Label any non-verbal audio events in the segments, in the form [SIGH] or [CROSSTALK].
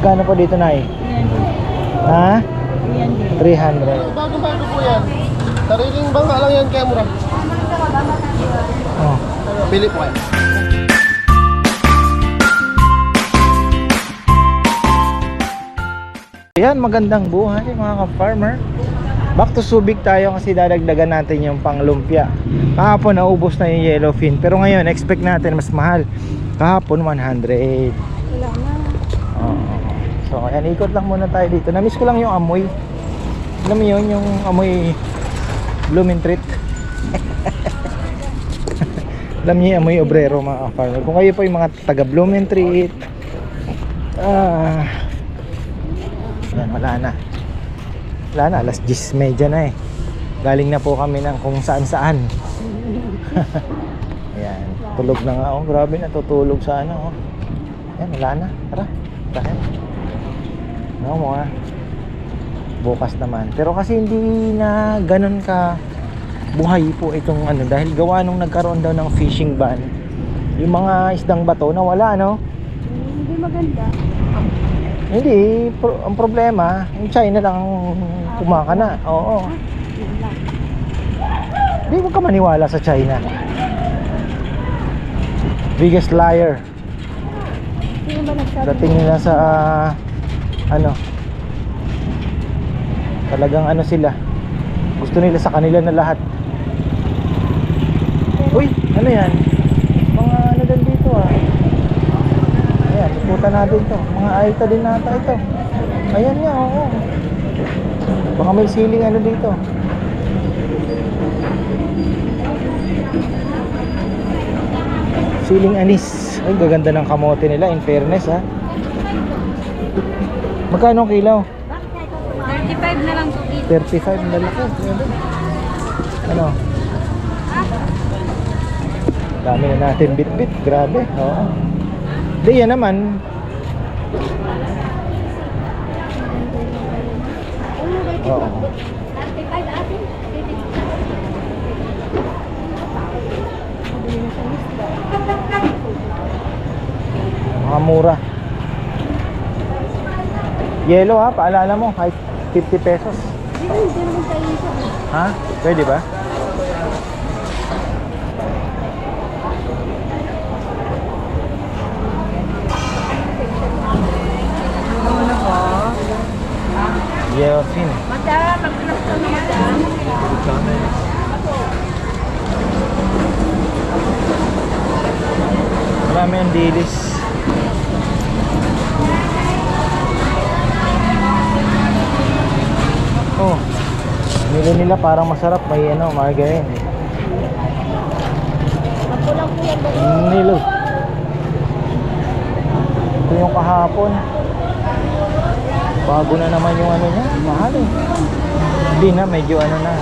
Magkano po dito, Nay? Ha? 300. Bago-bago po yan. Sariling bangka lang yan kaya mura. Oh. Bili po kayo. Yan, magandang buhay mga ka-farmer. Back to Subic tayo kasi dadagdagan natin yung panglumpia. Kahapon naubos na yung yellowfin. Pero ngayon, expect natin mas mahal. Kahapon 100. So, ayan, ikot lang muna tayo dito. Namiss ko lang yung amoy. Alam mo yun, yung amoy blooming treat. [LAUGHS] Alam niyo yung amoy obrero mga farmer. Kung kayo po yung mga taga blooming treat, ah, yan, wala na. Wala na, alas 10.30 na eh. Galing na po kami ng kung saan saan. [LAUGHS] Ayan, tulog na nga. Oh, grabe, natutulog sa ano. Oh. Ayan, wala na. Tara, dahil. No, mga bukas naman. Pero kasi hindi na ganun ka buhay po itong ano dahil gawa nung nagkaroon daw ng fishing ban yung mga isdang bato nawala no? Hindi maganda. hindi pro- ang problema yung China lang ang kumakana oo. Yun lang. hindi huwag ka maniwala sa China. Biggest liar. Dating nila sa ah, ano? Talagang ano sila. Gusto nila sa kanila na lahat. Uy! Ano yan? Mga ano din dito ah. Ayan iputan natin to. Mga aita din nata ito. Ayan nga oo. Baka may siling ano dito. Siling anis. Ay gaganda ng kamote nila in fairness ha magkano ang kilaw? 35 na lang dito. 35 na laki. Grabe. Ano? Dami na natin bit-bit. Grabe. Oo. Di yan naman. Oo. 35 atin. Mga mura. Yellow ha. Paalala mo. Kahit 50 pesos. Hindi naman tayo ito. Ha? Pwede ba? Yellowfin. Madam, maghanap ka na madam. Marami ang dilis. Oh. Nila nila parang masarap. May ano, margarine. Mapulang po yan. Nilo. Ito yung kahapon. Bago na naman yung ano niya. Mahal eh. Hindi na, medyo ano na.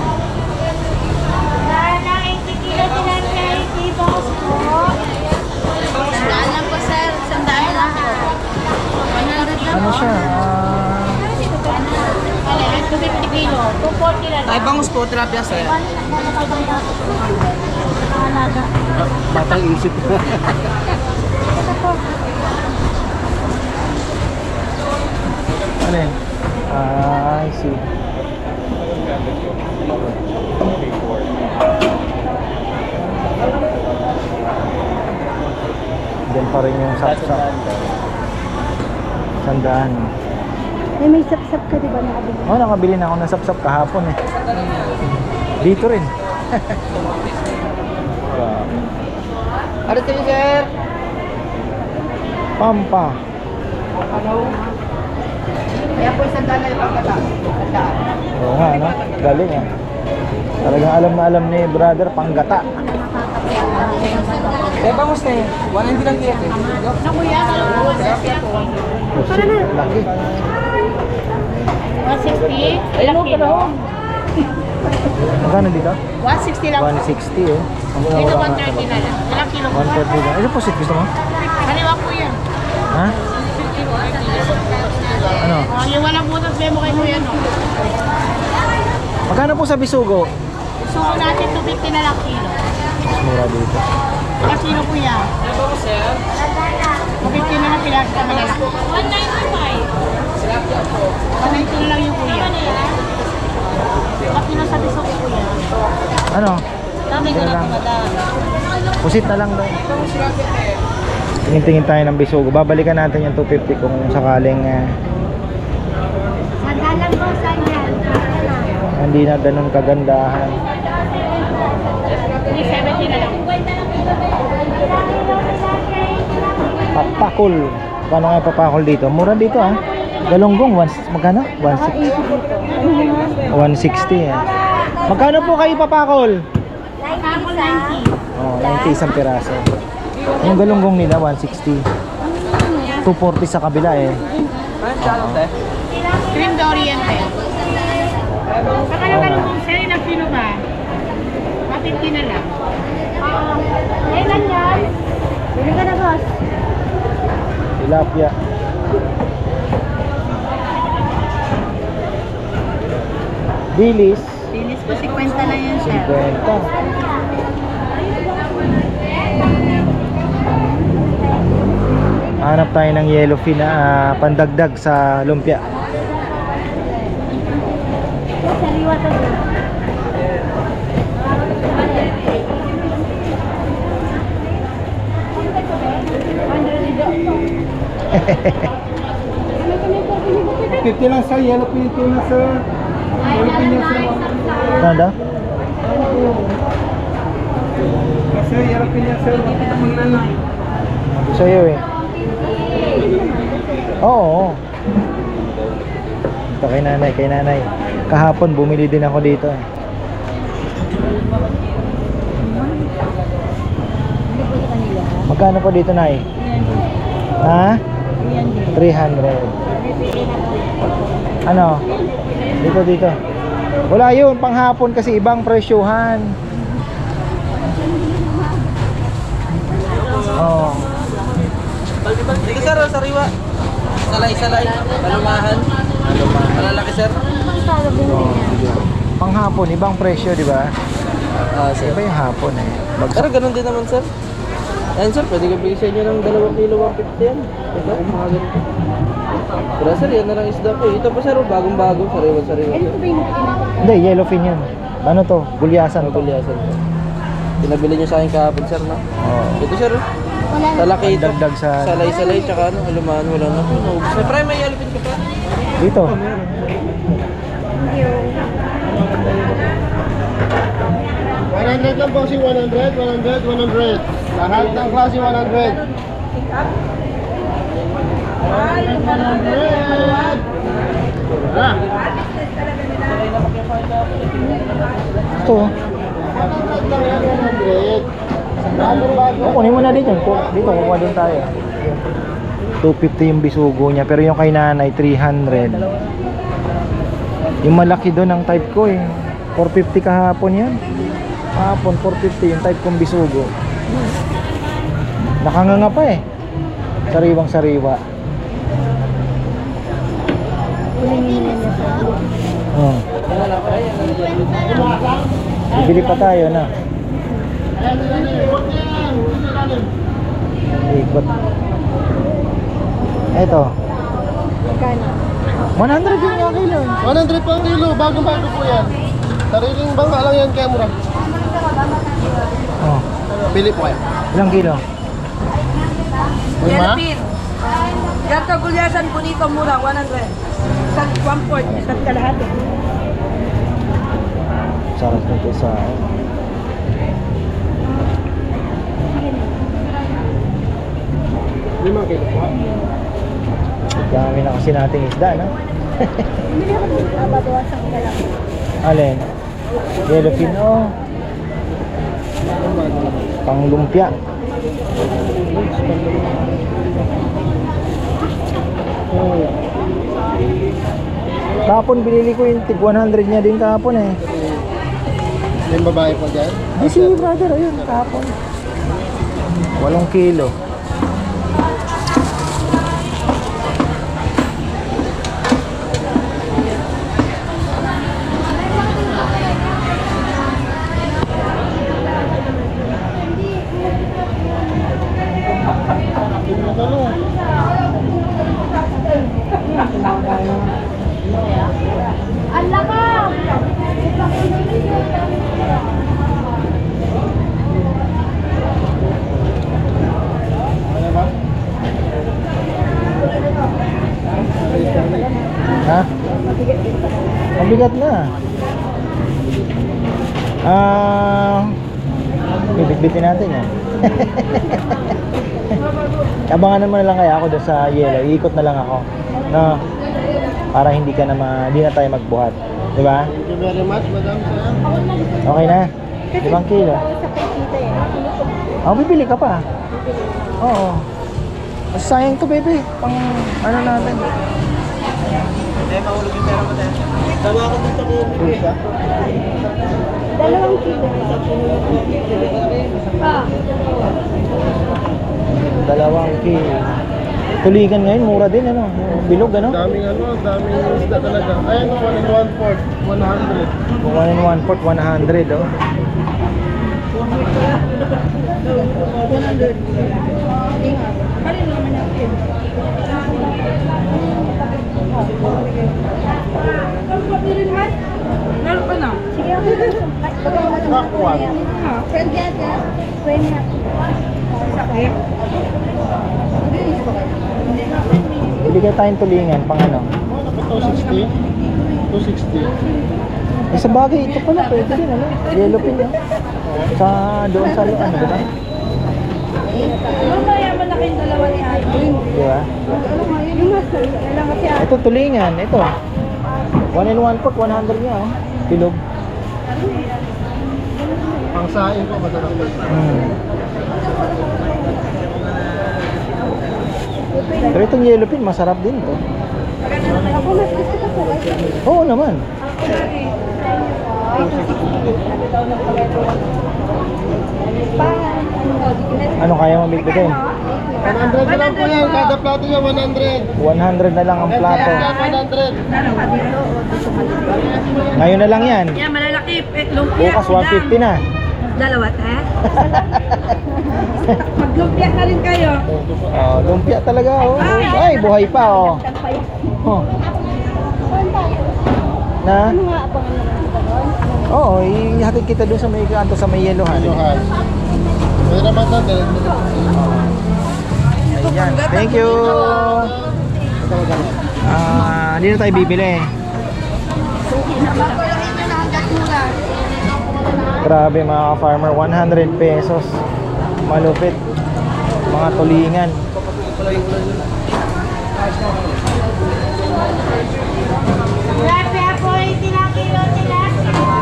Sana 80 kilo tinanay. Ibos po. Sandaan lang po sir. Sandaan lahat. 100 lang Ano siya? Ah, Ano, 250 kilo. 240 lang. Ay, bangus po, tilapia sir. Batang isip. ano yun? Ah, I see. Diyan pa rin yung sapsap. Sandaan. Eh, may sap-sap ka diba nakabili? Oh, nakabili na ako ng sapsap kahapon eh. Dito rin. [LAUGHS] Ano tayo sir? Pampa. Kaya po isang dala yung pagkata. Tandaan. Oo nga, no? Galing ah. Talagang alam na alam ni brother, panggata. Eh, bangus na yun. 190 lang kaya eh. Kasi laki. 160? Ilang kilo? Magkano dito? 160 lang. 160 oh. Ang Dito mura nga 130 na lang. Ilang kilo? 140 lang. Ito po sit gusto mo? Kaliwa po yan. Ha? Ano? Oh, yung walang butas memo kay Kuya no. Magkano po sa bisugo? Suko natin 250 na lang kilo. Mas mura dito. Ilang kilo po yan? 250 na lang pilas na malalaki. 195. 190 na lang yung kuya. Ba't pinasabi sa kuya? Ano? Dami ko na lang. Pusit na lang daw. Tingin-tingin tayo ng bisugo. Babalikan natin yung 250 kung sakaling eh, Sandalan po, sandal. hindi na ganun kagandahan. 370 na lang. Papakol. Paano nga papakol dito? Mura dito ah. Galonggong, one, magkano? 160. 160 eh. Magkano po kayo papakol? Ako 90. Oh, 90 isang piraso. Yung galonggong nila 160. 240 sa kabila eh. Cream de Oriente. Saka yung ganun kung sa'yo na pino ba? Mapinti na lang. Kailan yan? Bili ka na boss. Tilapia. Bilis. Bilis ko 50 lang yan 50. Hanap tayo ng yellowfin na ah, pandagdag sa lumpia. Sariwa to. Fifty lang sir, yellow sir. Yellow Filipino sir. Daw? Kasi yellow Filipino sir, makita mo na lang. Sa'yo eh. Oo. Ito kay nanay, kay nanay. Kahapon bumili din ako dito eh. Magkano po dito nay? Ha? 300. Ano? Dito dito. Wala yun, panghapon kasi ibang presyuhan. Oh. Dito sir, sariwa. Salay-salay. Palumahan. Malalaki sir. Panghapon, ibang presyo, di ba? Ah, sir. Iba yung hapon eh. Pero Bagsak. ganun din naman sir. Ayan sir, pwede ko bigay sa inyo ng 2 kilo 150 yan. Ito, ganito. Pero sir, yan na lang isda ko. eh. Ito pa sir, oh, bagong-bago. Sariwa-sariwa sir. Hindi, yellowfin yun. Ano to? Gulyasan to. Pagulyasan ko. Pinabili niyo sa akin kahapon sir, no? Oh. Ito sir, oh. Talaki ito. Dagdag sa- Salay-salay, tsaka ano, alumahan, wala na. Naubos. May prime, may alipin ka pa. Dito. One hundred lang po si 100, 100, 100. Lahat ng klase 100. 100. Ito. oh. 100 lang yan, 100. Bagong bago. Kunin mo na dito. Dito, kukuha din tayo. 250 yung bisugo niya. Pero yung kay nanay, 300. Yung malaki doon ang type ko eh. 450 kahapon yan. Kahapon, 450 yung type kong bisugo. Nakanganga pa eh. Sariwang sariwa. Oh. Bibili pa tayo na. Ikot. Ito. 100 yung yung kilo. eh. 100 po ang kilo, bagong bago po yan. Sariling bangka lang yan kaya mura. Oh. Pili po kayo. Ilang kilo? Lima? Yan kagulyasan bonito mura, 100. Isang 1 isang kalahati. Sarap nito sa Lima kilo po. Dami na kasi nating isda, no? Babawasan ko na lang. [LAUGHS] Alin? Yellowfin, oh. Pang lumpia. Kapon binili ko yung tig 100 niya din kapon eh. Yung babae po dyan. Di si brother, ayun, kapon. Walong kilo. Ano? Ah, bibit-bitin natin yan. [LAUGHS] Abangan mo na lang kaya ako doon sa yellow. Iikot na lang ako. No? Para hindi ka na ma, hindi na tayo magbuhat. Di ba? Thank you very much, madam. Okay na? Limang kilo. Oh, bibili ka pa. Oo. Sayang to, bebe. Pang ano natin. Tama ako dito ko. Dalawang kilo. Ah. Dalawang kilo. Tuligan ngayon, mura din, ano? Yung Bilog, ano? Daming ano, daming isda talaga. Ayan, one and one fourth, 100. Kung 1 and 1 port, 100, oh. Meron pa na. Sige, okay. Kakwan. Friend yan, yan. Friend yan. Sakit. Ibigay tayong tulingan, pang ano? Ano pa 260? 260. Eh, sa bagay, ito pala, pwede din, ano? Yellow pin, no? Sa, doon sa, ano, di ba? Mamaya man na kayong dalawa ni Irene. Di ba? Ito, tulingan, ito. 1 and 1 port, 100 nga, oh. Bilog. Pang saing ko, masarap. Hmm. Pero itong yellow pin, masarap din to. ako mas gusto ko po. Oo naman. Ano kaya mo bigbitin? 100 na lang po yan, kada plato niya 100. 100 na lang ang plato. Yan, 100. Ngayon na lang yan. Yan, malalaki. Eh, lumpia. Bukas 150 na. Dalawa, eh? [LAUGHS] Maglumpia na rin kayo. Oh, lumpia talaga oh. Ay, buhay pa oh. Oh. Na? Ano nga doon? Oo, oh, ihatid kita doon sa may kanto sa may yelohan. Johan. May naman na yan. Thank you. Ah, dito tayo bibili. Grabe mga farmer 100 pesos. Malupit. Mga tulingan. Grabe ako yung tinakilo tinakilo.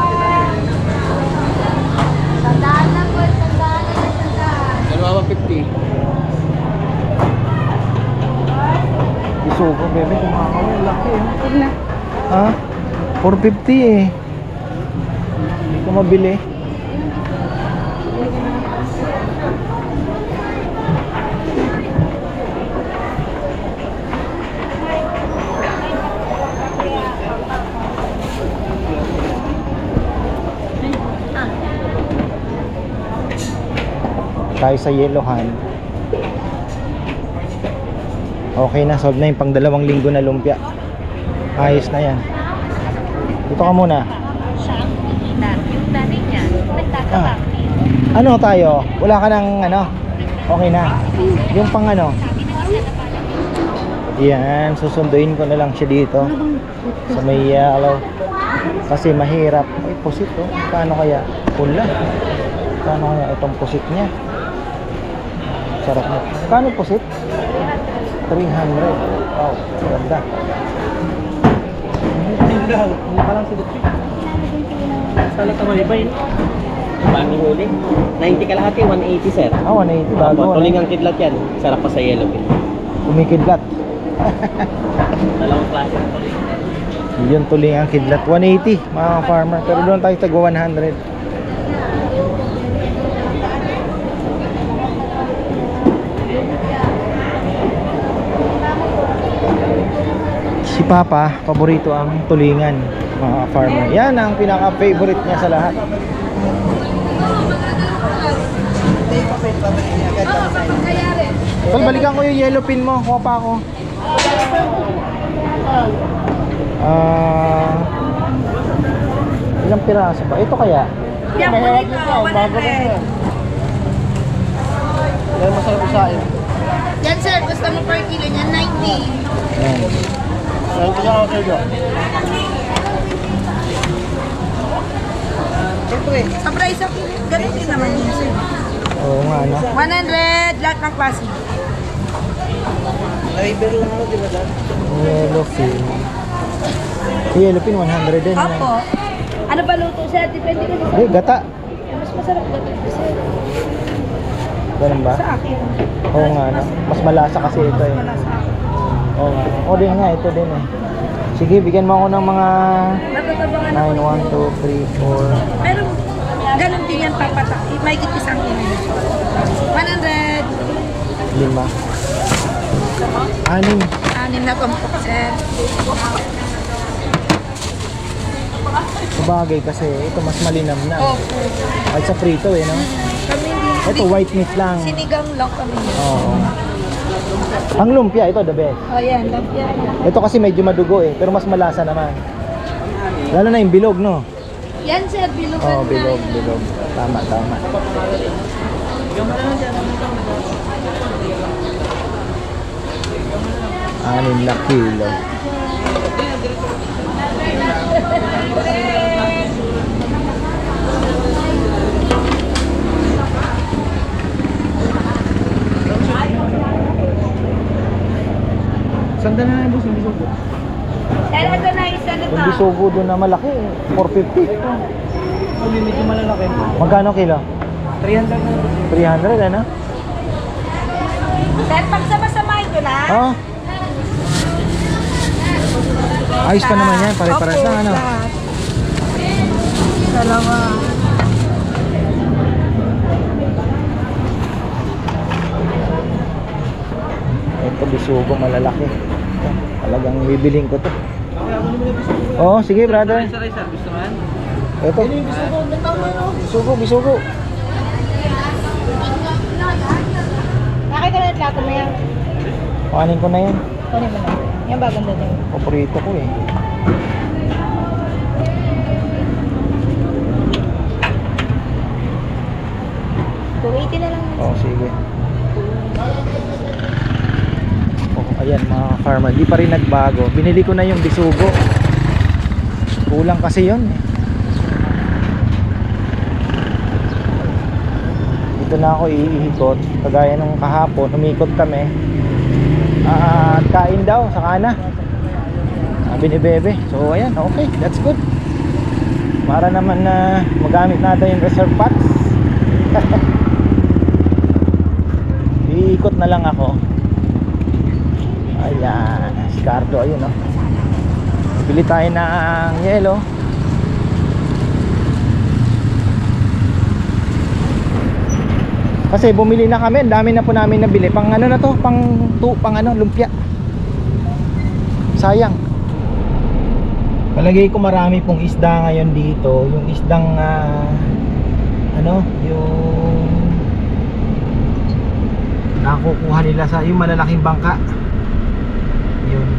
Sandaan na po, sandaan na, sandaan. 250. Suko, bebe, kumakawin. Laki eh. Tignan. Ha? 450 eh. Hindi ko mabili. Tayo sa yellow hand okay na solve na yung pang dalawang linggo na lumpia. Ayos na yan. Dito ka muna. Yung nanay niya, ah. ano tayo? Wala ka ng ano? Okay na. Yung pang ano? Yan susunduin ko na lang siya dito. Sa may yellow kasi mahirap. Ay pusit oh. Paano kaya? Pula. Paano kaya itong pusit niya? Sarap na. Kano pusit 300 wow ganda Hindi pa lang si Dutri. Sala ka malibay. Paano huli? 90 kalahati, 180 sir. ah 180 bago Opo, ano? tuling ang kidlat yan. Sarap pa sa yellow pin. kumikidlat Dalawang klase ng tuling. yun tuloy ang kidlat 180 mga farmer pero doon tayo tag 100 Papa paborito ang tulingan mga farmer yan ang pinaka favorite niya sa lahat Tol, balikan ko yung yellow pin mo. Kuha pa ako. Ah... ilang piraso pa? Ito kaya? Yan, bonito. 100. Yan, masarap isain. Yan, sir. Gusto mo per kilo niya? 90. Ayan. Sa'yo. Siyempre. Sa price of ganun din naman yun sir. Oo nga, no? 100, lahat ng klase. River lang ako, di ba dad? Yellowfin. Si Yellowfin, 100 din. Opo. Ano ba luto sir? Depende kasi sa... Eh, gata. Mas masarap gato sir. Ganun ba? Sa akin. Oo nga, no? Mas malasa kasi ito eh. Wala sa akin. Oo nga. O din nga, ito din eh. Sige, bigyan mo ako ng mga Natatabangan 9, ako. 1, 2, 3, 4. Pero ganun din yan papatak. May isang kilo. 100. lima. Anim. Anim na tumpok sir. Sabagay kasi ito mas malinam na. Opo. At sa prito eh, no? Kami hindi. Ito white meat lang. Sinigang lang kami. Oo. Ang lumpia, ito the best. O yan, lagyan. Ito kasi medyo madugo eh, pero mas malasa naman. Lalo na yung bilog, no? Yan sir, Oo, oh, na. bilog, bilog. Tama, tama. Anim na kilo. Sanda na lang boss, yung biso ko. Sir, ito na isa na Yung bisugo doon na malaki, 450. Kung medyo malalaki. Magkano kilo? 300 na lang boss. 300, ano? Sir, pagsama-samahin ko na. Oo. Ayos pa naman yan, pare-pares Opo, lang, ano? lahat. Dalawa. Ito bisugo malalaki. Talagang bibiling ko to. Oo, sige brother. Ito. Bisugo, bisugo. Nakita na yung plato mo yan. Kuhanin ko na yan. Kunin mo na. Yan bagong dating. Paborito ko eh. Kuwaiti na lang. Oo, sige. Oh, ayan mga farmer, di pa rin nagbago. Binili ko na yung bisugo. Kulang kasi yon. Dito na ako iikot. Kagaya nung kahapon, umikot kami. At kain daw, saka na. Sabi ni Bebe. So ayan, okay, that's good. Para naman na magamit natin yung reserve pots. [LAUGHS] Iikot na lang ako. Ayan, Scardo, ayun oh. Bili tayo ng yelo. Kasi bumili na kami, dami na po namin nabili. Pang ano na to, pang tu, pang ano, lumpia. Sayang. Palagay ko marami pong isda ngayon dito. Yung isdang ah, ano, yung nakukuha nila sa yung malalaking bangka. Yun.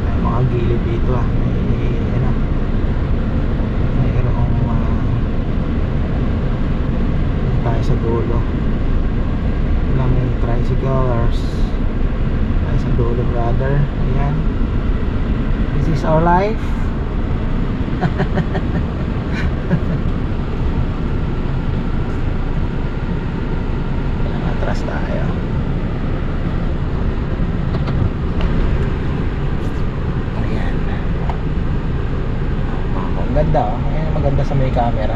May mga gilid dito ah. May ano. Mayroong uh, tayo sa dulo. Wala may tricyclers. Tayo sa dulo brother. Ayan. This is our life. [LAUGHS] Atras tayo. Ayan. Oh, ang ganda oh. Ayan, maganda sa may camera.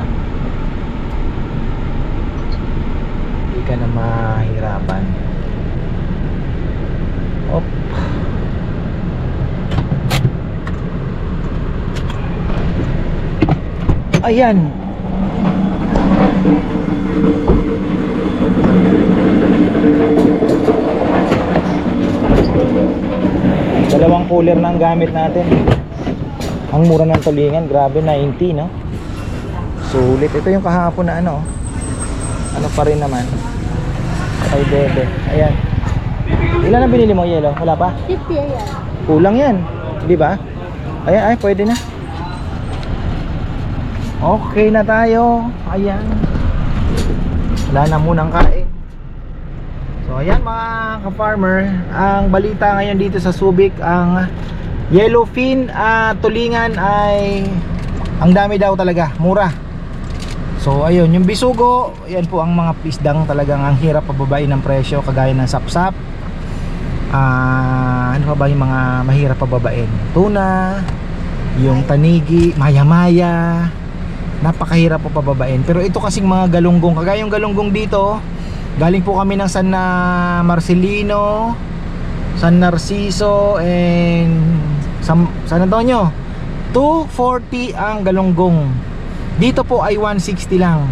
Hindi ka na mahirapan. Op. Ayan. Dalawang cooler na ang gamit natin. Ang mura ng tulingan, grabe 90 no. Sulit. Ito yung kahapon na ano. Ano pa rin naman. Kay Bebe. Ayan. Ilan ang binili mo, Yelo? Wala pa? 50 ayan. Kulang yan. Di ba? Ayan, ay, pwede na. Okay na tayo. Ayan. Wala na munang kain. So ayan mga ka-farmer, ang balita ngayon dito sa Subic, ang yellowfin at tulingan ay Ang dami daw talaga, mura. So ayun, yung bisugo, yan po ang mga pisdang talagang ang hirap pababain ng presyo kagaya ng sapsap. Ah, ano pa ba yung mga mahirap pababain? Tuna, yung tanigi, maya-maya. Napakahirap po pababain. Pero ito kasing mga galunggong, kagaya yung galunggong dito, galing po kami ng San na Marcelino, San Narciso and San, Antonio. 240 ang galunggong. Dito po ay 160 lang.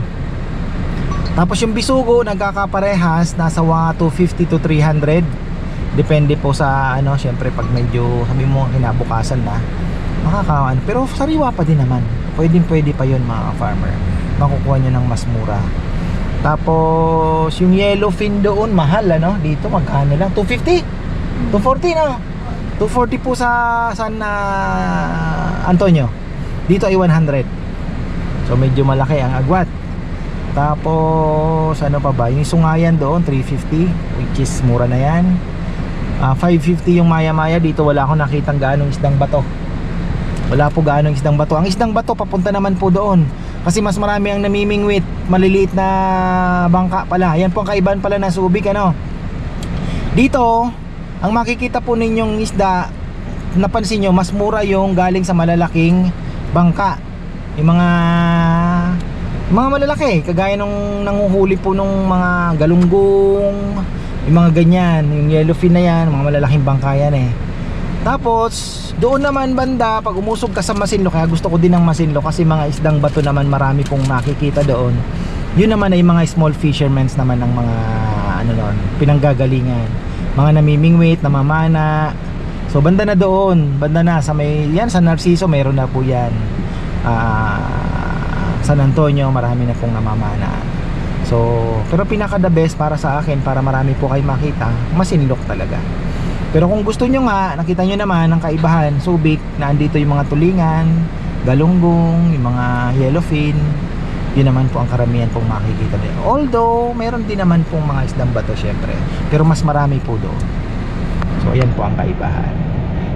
Tapos yung bisugo nagkakaparehas nasa mga 250 to 300. Depende po sa ano, syempre pag medyo sabi mo kinabukasan na makakaano. Pero sariwa pa din naman. Pwedeng pwede pa yun mga farmer. Makukuha nyo ng mas mura. Tapos yung yellowfin doon mahal ano. Dito magkano lang? 250? 240 no? 240 po sa San ah, Antonio. Dito ay 100. So medyo malaki ang agwat. Tapos ano pa ba? Yung sungayan doon 350 which is mura na yan. Ah, 550 yung maya-maya dito wala akong nakitang gaanong isdang bato. Wala po gaanong isdang bato. Ang isdang bato papunta naman po doon. Kasi mas marami ang namimingwit, maliliit na bangka pala. Yan po ang kaibahan pala ng subik ano. Dito, ang makikita po ninyong isda, napansin nyo, mas mura yung galing sa malalaking bangka. Yung mga yung mga malalaki, kagaya nung nanguhuli po nung mga galunggong, yung mga ganyan, yung yellowfin na yan, mga malalaking bangka yan eh. Tapos, doon naman banda, pag umusog ka sa Masinlo, kaya gusto ko din ng Masinlo kasi mga isdang bato naman marami pong makikita doon. Yun naman ay mga small fishermen naman ng mga ano noon, pinanggagalingan. Mga namimingwit, namamana. So banda na doon, banda na sa may yan sa Narciso meron na po yan. Ah, San Antonio marami na pong namamana. So, pero pinaka the best para sa akin para marami po kayo makita, Masinlok talaga. Pero kung gusto nyo nga, nakita nyo naman ang kaibahan, Subic, na andito yung mga tulingan, galunggong, yung mga yellowfin, yun naman po ang karamihan pong makikita din. Although, meron din naman pong mga isdang bato syempre, pero mas marami po doon. So, ayan po ang kaibahan.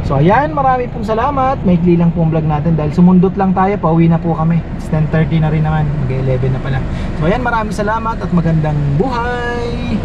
So, ayan, marami pong salamat. Maikli lang po ang vlog natin dahil sumundot lang tayo, pauwi na po kami. It's 10.30 na rin naman, mag-11 na pala. So, ayan, maraming salamat at magandang buhay!